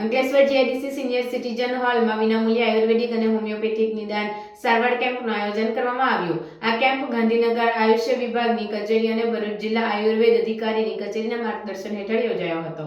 Ankleshwar GIDC senior citizen હોલમાં વિનામૂલ્યે આયુર્વેદિક અને હોમિયોપેથિક નિદાન સારવાર કેમ્પનું આયોજન કરવામાં આવ્યું. આ કેમ્પ ગાંધીનગર આયુષ્ય વિભાગની કચેરી અને ભરૂચ જિલ્લા આયુર્વેદ અધિકારીની કચેરીના માર્ગદર્શન હેઠળ યોજાયો હતો.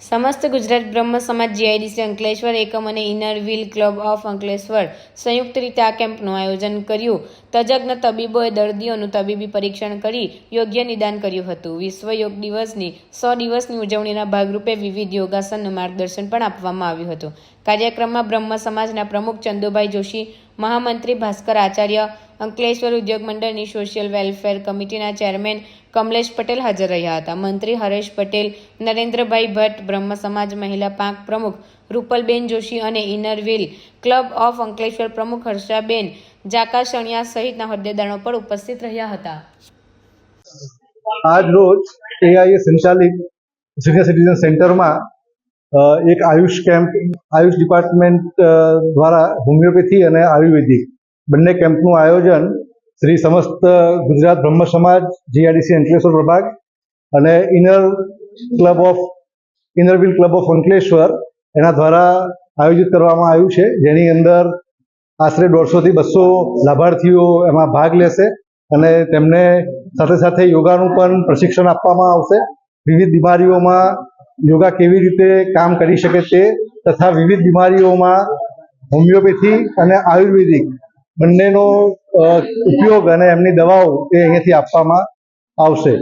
સમસ્ત ગુજરાત બ્રહ્મ સમાજ જીઆઈડીસી અંકલેશ્વર એકમ અને inner wheel club of Ankleshwar સંયુક્ત રીતે આ કેમ્પનું આયોજન કર્યું. તજજ્ઞ તબીબોએ દર્દીઓનું તબીબી પરીક્ષણ કરી યોગ્ય નિદાન કર્યું હતું. વિશ્વ યોગ દિવસની સો દિવસની ઉજવણીના ભાગરૂપે વિવિધ યોગાસનનું માર્ગદર્શન પણ આપવામાં આવ્યું હતું. કાર્યક્રમમાં બ્રહ્મ સમાજના પ્રમુખ ચંદુભાઈ જોશી, મહામંત્રી ભાસ્કર આચાર્ય, અંકલેશ્વર ઉદ્યોગ મંડળની સોશિયલ વેલફેર કમિટીના ચેરમેન કમલેશ પટેલ હાજર રહ્યા હતા. મંત્રી હરેશ પટેલ, નરેન્દ્રભાઈ ભટ્ટ, બ્રહ્મ સમાજ મહિલા પાંખ પ્રમુખ રૂપલબેન જોશી અને ઇનરવિલ ક્લબ ઓફ અંકલેશ્વર પ્રમુખ હર્ષાબેન જાકાશણિયા સહિતના હોદ્દેદારો પણ ઉપસ્થિત રહ્યા હતા. આજ રોજ એઆઈએ સંચાલિત સિનિયર સિટીઝન સેન્ટરમાં એક આયુષ કેમ્પ આયુષ ડિપાર્ટમેન્ટ દ્વારા હોમિયોપેથી અને આયુર્વેદિક બંને કેમ્પનું આયોજન શ્રી સમસ્ત ગુજરાત બ્રહ્મ સમાજ જીઆરડીસી અંકલેશ્વર પ્રભાગ અને inner club of inner wheel club of Ankleshwar એના દ્વારા આયોજિત કરવામાં આવ્યું છે. જેની અંદર આશરે દોઢસોથી બસો લાભાર્થીઓ એમાં ભાગ લેશે અને તેમને સાથે સાથે યોગાનું પણ પ્રશિક્ષણ આપવામાં આવશે. વિવિધ બીમારીઓમાં યોગા કેવી રીતે કામ કરી શકે તે તથા વિવિધ બીમારીઓમાં હોમિયોપેથી અને આયુર્વેદિક બંનેનો ઉપયોગ અને એમની દવાઓ એ અહીંયાથી આપવામાં આવશે.